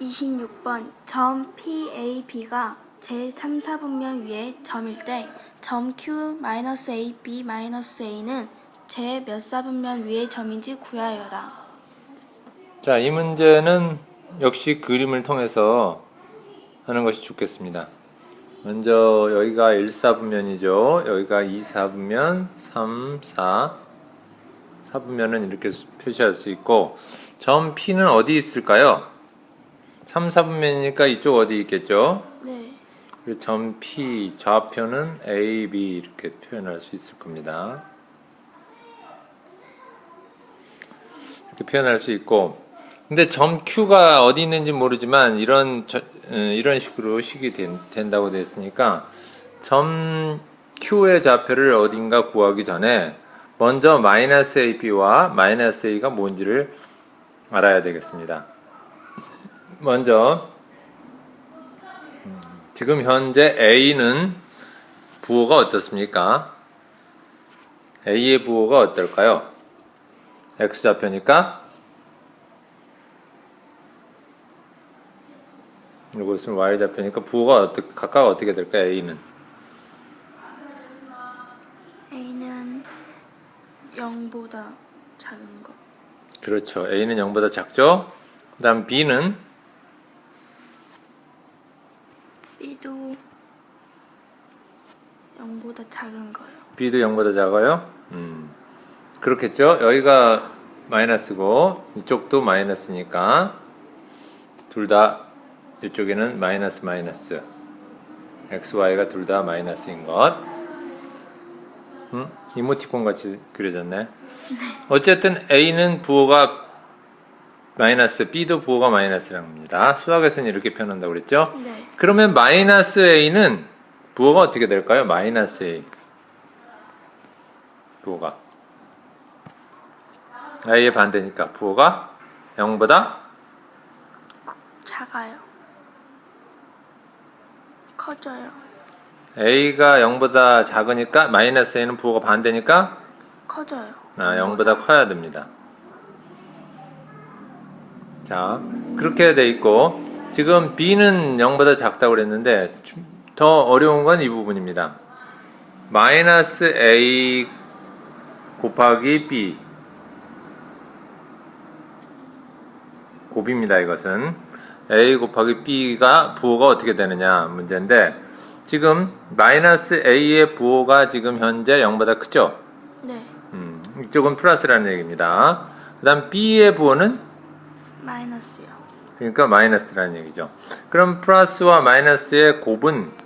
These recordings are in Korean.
26번 점 PAB가 제3, 4분면 위에 점일 때 점 Q-AB-A는 제몇 사분면 위의 점인지 구하여라. 자, 이 문제는 역시 그림을 통해서 하는 것이 좋겠습니다. 먼저 여기가 1, 4분면이죠. 여기가 2, 4분면, 3, 4. 4분면은 이렇게 표시할 수 있고 점 P는 어디 있을까요? 3, 4분면이니까 이쪽 어디 있겠죠? 네. 그리고 점 P 좌표는 A, B 이렇게 표현할 수 있을 겁니다. 이렇게 표현할 수 있고, 근데 점 Q가 어디 있는지 모르지만 이런 저- 어, 이런 식으로 식이 된, 된다고 되어 있으니까 점 Q의 좌표를 어딘가 구하기 전에 먼저 마이너스 AB와 마이너스 A가 뭔지를 알아야 되겠습니다. 먼저 지금 현재 A는 부호가 어떻습니까? A의 부호가 어떨까요? X좌표니까 이것은 Y좌표니까 부호가 어떻게, 각각 어떻게 될까요? A는 A는 0보다 작은 거. 그렇죠. A는 0보다 작죠? 그 다음 B는 B도 0보다 작은 거요. B도 0보다 작아요? 음. 그렇겠죠? 여기가 마이너스고 이쪽도 마이너스니까 둘 다 이쪽에는 마이너스 마이너스 x, y가 둘 다 마이너스인 것 음? 이모티콘 같이 그려졌네 어쨌든 A는 부호가 마이너스 B도 부호가 마이너스라는 겁니다 수학에서는 이렇게 표현한다고 그랬죠? 네. 그러면 마이너스 A는 부호가 어떻게 될까요? 마이너스 A 부호가 A의 반대니까 부호가 0보다 작아요. 커져요. A가 0보다 작으니까 마이너스 A는 부호가 반대니까 커져요. 아, 0보다 커야 됩니다. 자, 그렇게 돼 있고 지금 B는 0보다 작다고 그랬는데 좀 더 어려운 건 이 부분입니다. 마이너스 A 곱하기 B 곱입니다. 이것은 A 곱하기 B가 부호가 어떻게 되느냐 문제인데 지금 마이너스 A의 부호가 지금 현재 0보다 크죠? 네. 음, 이쪽은 플러스라는 얘기입니다. 그 다음 B의 부호는 마이너스요. 그러니까 마이너스라는 얘기죠. 그럼 플러스와 마이너스의 곱은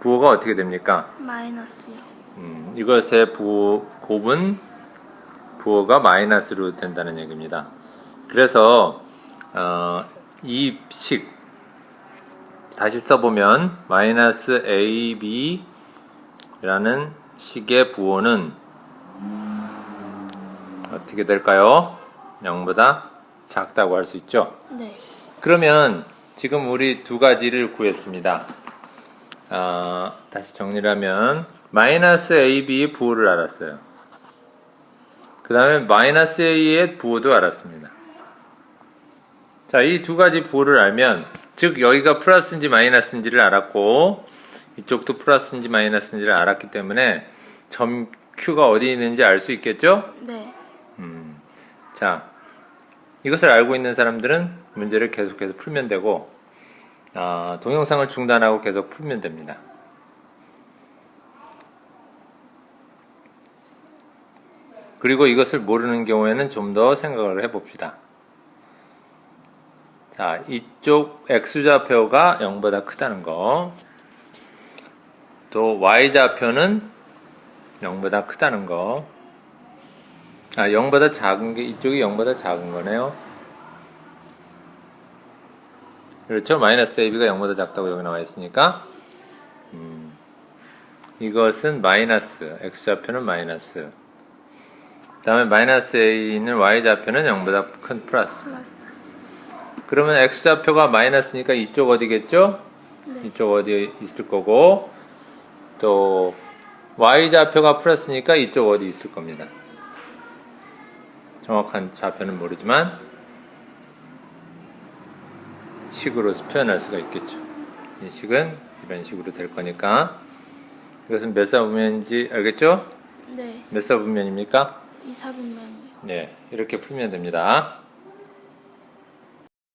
부호가 어떻게 됩니까? 마이너스요. 음, 이것의 부호, 곱은 부호가 마이너스로 된다는 얘기입니다. 그래서 어, 이식 다시 써보면 마이너스 AB라는 식의 부호는 어떻게 될까요? 0보다 작다고 할 수 있죠. 네. 그러면 지금 우리 두 가지를 구했습니다. 아, 다시 정리를 하면 마이너스 AB의 부호를 알았어요. 그 다음에 마이너스 A의 부호도 알았습니다. 자, 이 두 가지 부호를 알면 즉 여기가 플러스인지 마이너스인지를 알았고 이쪽도 플러스인지 마이너스인지를 알았기 때문에 점 Q가 어디 있는지 알 수 있겠죠? 네. 자, 이것을 알고 있는 사람들은 문제를 계속해서 풀면 되고, 아, 동영상을 중단하고 계속 풀면 됩니다. 그리고 이것을 모르는 경우에는 좀 더 생각을 해봅시다. 자, 이쪽 X좌표가 0보다 크다는 거, 또 Y좌표는 0보다 크다는 거, 아, 0보다 작은 게 이쪽이 0보다 작은 거네요. 그렇죠? 마이너스 AB가 0보다 작다고 여기 나와 있으니까 음, 이것은 마이너스 X좌표는 마이너스 그 다음에 마이너스 A는 Y좌표는 0보다 큰 플러스 플러스. 그러면 X좌표가 마이너스니까 이쪽 어디겠죠? 네. 이쪽 어디에 있을 거고 또 Y좌표가 플러스니까 이쪽 어디 있을 겁니다. 정확한 좌표는 모르지만 식으로 표현할 수가 있겠죠. 이 식은 이런 식으로 될 거니까 이것은 몇 사분면인지 알겠죠? 네. 몇 사분면입니까? 이 사분면이요. 네, 이렇게 풀면 됩니다.